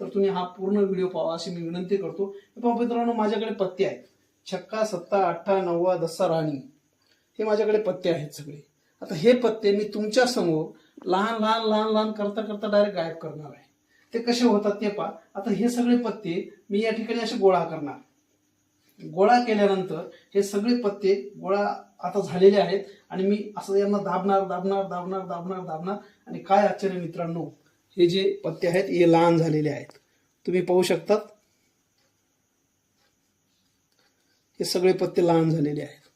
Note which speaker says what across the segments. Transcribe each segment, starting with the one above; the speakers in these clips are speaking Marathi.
Speaker 1: तर तुम्ही हा पूर्ण व्हिडिओ पाहा अशी मी विनंती करतो. पहा मित्रांनो माझ्याकडे पत्ते आहेत. छक्का सत्ता अठ्ठा नव्वा दसा राणी. हे माझ्याकडे पत्ते आहेत सगळे. आता हे पत्ते मी तुमच्यासमोर लहान लहान लहान लहान करता करता डायरेक्ट गायब करणार आहे. ते कसे होतात ते पहा. आता हे सगळे पत्ते मी या ठिकाणी असे गोळा करणार. गोळा केल्यानंतर हे सगळे पत्ते गोळा आता झालेले आहेत आणि मी असं यांना दाबणार दाबणार दाबणार दाबणार दाबणार. आणि काय आश्चर्य मित्रांनो हे जे पत्ते आहेत हे लहान झालेले आहेत. तुम्ही पाहू शकतात. हे सगळे पत्ते लहान झालेले आहेत.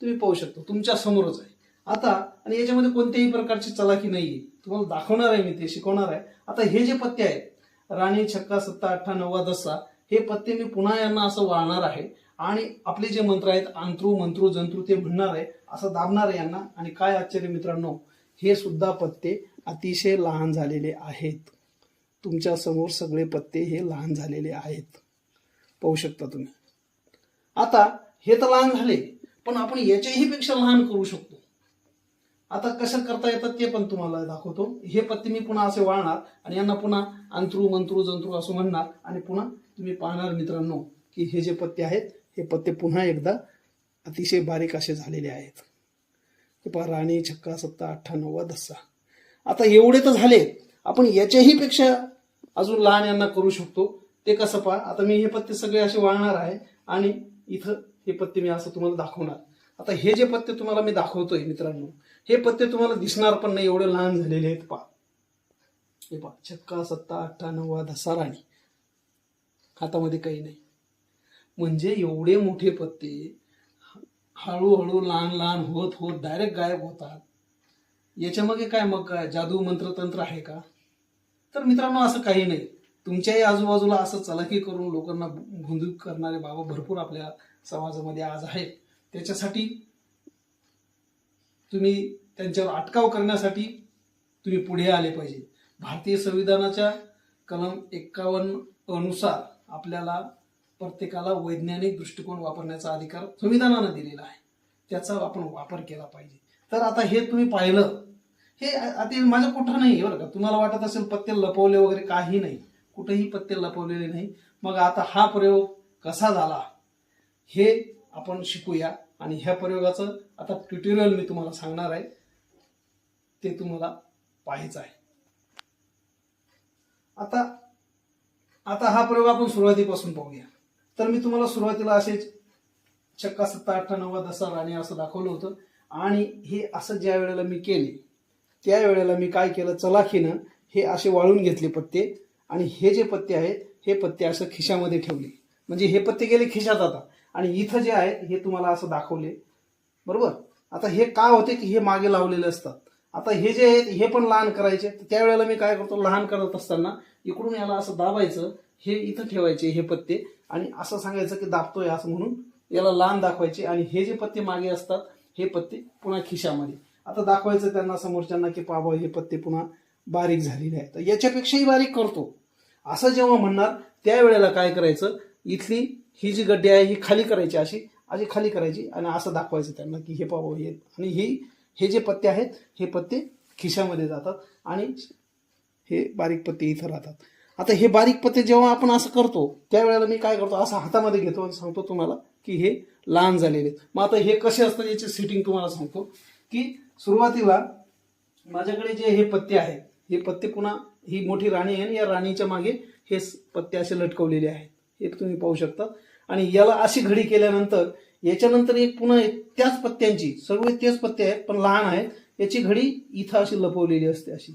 Speaker 1: तुम्ही पाहू शकता तुमच्या समोरच आहे. आता आणि याच्यामध्ये कोणत्याही प्रकारची चलाकी नाहीये. तुम्हाला दाखवणार आहे मी ते शिकवणार आहे. आता हे जे पत्ते आहेत राणी छक्का सत्ता अठ्ठा नव्वा दसा हे पत्ते मी पुन्हा यांना असं वाळणार आहे. आणि आपले जे मंत्र आहेत अंतरू मंत्रू जंतरू ते म्हणणार आहे असं दाबणार आहे यांना. आणि काय आश्चर्य मित्रांनो हे सुद्धा पत्ते अतिशय लहान झालेले आहेत. तुमच्यासमोर सगळे पत्ते हे लहान झालेले आहेत. पाहू शकता तुम्ही. आता हे तर लहान झाले पण आपण याच्याही पेक्षा लहान करू शकतो. आता कसं करता येतात ते पण तुम्हाला दाखवतो. हे पत्ते मी पुन्हा असे वाळणार आणि यांना पुन्हा अंतरू मंत्रू जंतरू असं म्हणणार. आणि पुन्हा तुम्ही पाहणार मित्रांनो की हे जे पत्ते आहेत हे पत्ते पुन्हा एकदा अतिशय बारीक असे झालेले आहेत. हे पहा राणी छक्का सत्ता अठ्ठा नव्वा आता एवढे तर झाले. आपण याच्याही पेक्षा अजून लहान यांना करू शकतो. ते कसं पहा आता मी हे पत्ते सगळे असे वाळणार आहे आणि इथं हे पत्ते मी असं तुम्हाला दाखवणार. आता हे जे पत्ते तुम्हाला मी दाखवतोय मित्रांनो हे पत्ते तुम्हाला दिसणार पण नाही एवढे लहान झालेले आहेत पहा. हे पहा छक्का सत्ता अठ्ठा नव्वा दसा राणी. हातामध्ये काही नाही. म्हणजे एवढे मोठे पत्ते हळूहळू लहान लहान होत होत डायरेक्ट गायब होतात. याच्यामागे काय मग काय जादू मंत्रतंत्र आहे का? तर मित्रांनो असं काही नाही. तुमच्याही आजूबाजूला असं चलाखी करून लोकांना भुंदूक करणारे बाबा भरपूर आपल्या समाजामध्ये आज आहेत. त्याच्यासाठी तुम्ही त्यांच्यावर अटकाव करण्यासाठी तुम्ही पुढे आले पाहिजे. भारतीय संविधानाच्या कलम एक्कावन्न अनुसार आपल्याला प्रत्येकाला वैज्ञानिक दृष्टिकोन वापरण्याचा अधिकार संविधानानं दिलेला आहे. त्याचा आपण वापर केला पाहिजे. तर आता हे तुम्ही पाहिलं. हे आता माझं कुठं नाही बरं का. तुम्हाला वाटत असेल पत्ते लपवले वगैरे काही नाही. कुठेही पत्ते लपवलेले नाही. मग आता हा प्रयोग कसा झाला? हे आपण शिकूया. आणि ह्या प्रयोगाचं आता ट्युटोरियल मी तुम्हाला सांगणार आहे. ते तुम्हाला पाहायचं आहे. आता आता हा प्रयोग आपण सुरुवातीपासून पाहूया. तर मी तुम्हाला सुरुवातीला असे चक्का सत्ता अठ्ठा नव्वद दसा राणी असं दाखवलं होतं. आणि हे असं ज्या वेळेला मी केले त्या वेळेला मी काय केलं चलाखीनं हे असे वाळून घेतले पत्ते आणि हे जे पत्ते आहेत हे पत्ते असं खिशामध्ये ठेवले. म्हणजे हे पत्ते गेले खिशात आता. आणि इथं जे आहेत हे तुम्हाला असं दाखवले. बरोबर? आता हे का होते की हे मागे लावलेले असतात? आता हे जे आहेत हे पण लहान करायचे. तर त्यावेळेला मी काय करतो लहान करत असताना इकडून याला असं दाबायचं हे इथं ठेवायचे हे पत्ते. आणि असं सांगायचं की दाबतोय असं म्हणून याला लहान दाखवायचे. आणि हे जे पत्ते मागे असतात हे पत्ते पुन्हा खिशामध्ये. आता दाखवायचं त्यांना समोरच्यांना की पाबा हे पत्ते पुन्हा बारीक झालेले आहेत. तर याच्यापेक्षाही बारीक करतो. असं जेव्हा म्हणणार त्यावेळेला काय करायचं? इथली ही जी गड्डी आहे ही खाली करायची अशी अशी खाली करायची आणि असं दाखवायचं त्यांना की हे पाबा हे आणि ही हे जे पत्ते आहेत हे पत्ते खिशामध्ये जातात आणि हे बारीक पत्ते इथं राहतात. आता हे बारीक पत्ते जेव्हा आपण असं करतो त्यावेळेला मी काय करतो असं हातामध्ये घेतो आणि सांगतो तुम्हाला की हे लहान झालेले आहेत. मग आता हे कसे असतात याची सिटिंग तुम्हाला सांगतो की सुरुवातीला माझ्याकडे जे हे पत्ते आहेत हे पत्ते पुन्हा ही मोठी राणी आहे आणि या राणीच्या मागे हे पत्ते असे लटकवलेले आहेत. हे तुम्ही पाहू शकता. आणि याला अशी घडी केल्यानंतर याच्यानंतर एक पुन्हा एक त्याच पत्त्यांची सर्व तेच पत्ते आहेत पण लहान आहेत. याची घडी इथं अशी लपवलेली असते अशी.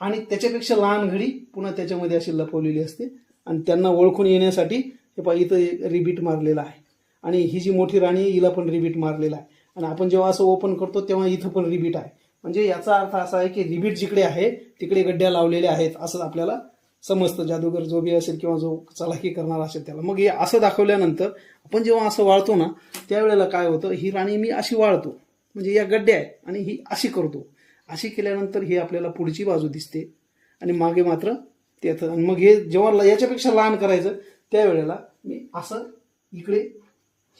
Speaker 1: आणि त्याच्यापेक्षा लहान घडी पुन्हा त्याच्यामध्ये अशी लपवलेली असते. आणि त्यांना ओळखून येण्यासाठी हे पहा इथं रिबीट मारलेलं आहे. आणि ही जी मोठी राणी आहे हिला पण रिबीट मारलेला आहे. आणि आपण जेव्हा असं ओपन करतो तेव्हा इथं पण रिबीट आहे. म्हणजे याचा अर्थ असा आहे की रिबीट जिकडे आहे तिकडे गड्ड्या लावलेल्या आहेत असं आपल्याला समजतं. जादूगर जो बी असेल किंवा जो चलाखी करणार असेल त्याला. मग हे असं दाखवल्यानंतर आपण जेव्हा असं वाळतो ना त्यावेळेला काय होतं ही राणी मी अशी वाळतो. म्हणजे या गड्ड्या आहेत आणि ही अशी करतो. अशी केल्यानंतर ही आपल्याला पुढची बाजू दिसते. आणि मागे मात्र त्यात आणि मग हे जेव्हा ल- याच्यापेक्षा लहान करायचं त्यावेळेला मी असं इकडे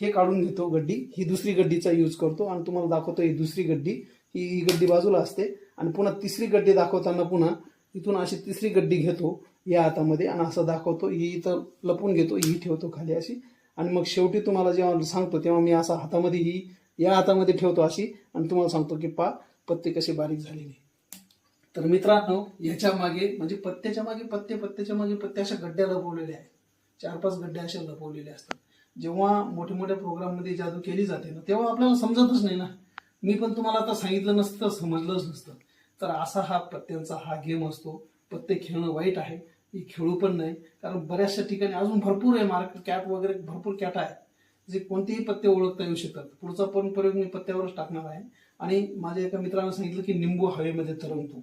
Speaker 1: हे काढून घेतो गड्डी. ही दुसरी गड्डीचा यूज करतो आणि तुम्हाला दाखवतो ही दुसरी गड्डी. ही गड्डी बाजूला असते. आणि पुन्हा तिसरी गड्डी दाखवताना पुन्हा इथून अशी तिसरी गड्डी घेतो या हातामध्ये आणि असं दाखवतो. ही इथं लपून घेतो ही ठेवतो खाली अशी. आणि मग शेवटी तुम्हाला जेव्हा सांगतो तेव्हा मी असा हातामध्ये ही या हातामध्ये ठेवतो अशी. आणि तुम्हाला सांगतो की पा पत्ते कसे बारीक झालेले तर मित्रांनो याच्या मागे म्हणजे पत्त्याच्या मागे पत्ते पत्त्याच्या मागे पत्ते अशा गड्ड्या लपवलेल्या आहेत. चार पाच गड्ड्या अशा लपवलेल्या असतात. जेव्हा मोठ्या मोठ्या प्रोग्राममध्ये जादू केली जाते ना तेव्हा आपल्याला समजतच नाही ना. मी पण तुम्हाला आता सांगितलं नसतं समजलंच नसतं. तर असा हा पत्त्यांचा हा गेम असतो. पत्ते खेळणं वाईट आहे हे खेळू पण नाही. कारण बऱ्याचशा ठिकाणी अजून भरपूर आहे मार्केट कॅट वगैरे भरपूर कॅट आहे जे कोणतेही पत्ते ओळखता येऊ शकतात. पुढचा पण प्रयोग मी पत्त्यावरच टाकणार आहे. आणि माझ्या एका मित्रानं सांगितलं की निंबू हवेमध्ये तरंगतो.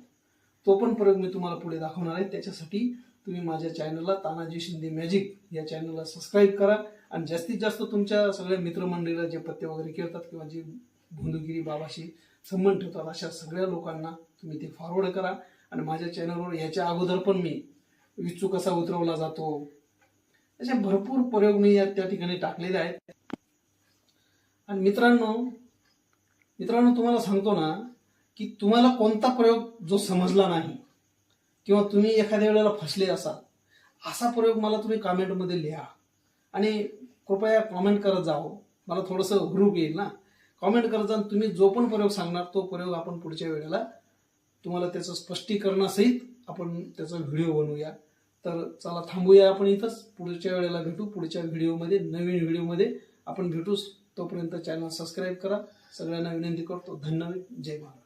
Speaker 1: तो पण प्रयोग मी तुम्हाला पुढे दाखवणार आहे. त्याच्यासाठी तुम्ही माझ्या चॅनलला तानाजी शिंदे मॅजिक या चॅनलला सबस्क्राईब करा. आणि जास्तीत जास्त तुमच्या सगळ्या मित्रमंडळीला जे पत्ते वगैरे खेळतात किंवा जे भोंदूगिरी बाबाशी संबंध ठेवतात अशा सगळ्या लोकांना तुम्ही ते फॉरवर्ड करा. आणि माझ्या चॅनलवर याच्या अगोदर पण मी विचू कसा उतरवला जातो असे भरपूर प्रयोग मी या त्या ठिकाणी टाकलेले आहेत. आणि मित्रांनो मित्रांनो तुम्हाला सांगतो ना की तुम्हाला कोणता प्रयोग जो समजला नाही किंवा तुम्ही एखाद्या वेळेला फसले असाल असा प्रयोग मला तुम्ही कमेंटमध्ये लिहा. आणि कृपया कॉमेंट करत जाओ मला थोडंसं ग्रुप येईल ना. कॉमेंट करत जा तुम्ही जो पण प्रयोग सांगणार तो प्रयोग आपण पुढच्या वेळेला तुम्हाला त्याचं स्पष्टीकरणासहित आपण त्याचा व्हिडिओ बनवूया. तर चला थांबूया आपण इथंच. पुढच्या वेळेला भेटू. पुढच्या व्हिडिओमध्ये नवीन व्हिडिओमध्ये आपण भेटू तोपर्यंत चॅनल सबस्क्राईब करा. सगळ्यांना विनंती करतो. धन्यवाद. जय महाराज.